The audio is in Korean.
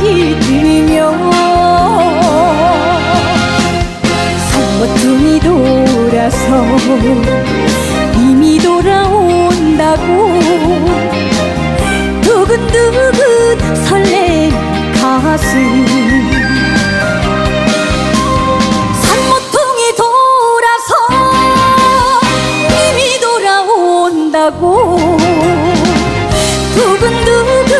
바람이 뛰며 산모퉁이 돌아서 이미 돌아온다고 두근두근 설렘 가슴. 산모퉁이 돌아서 이미 돌아온다고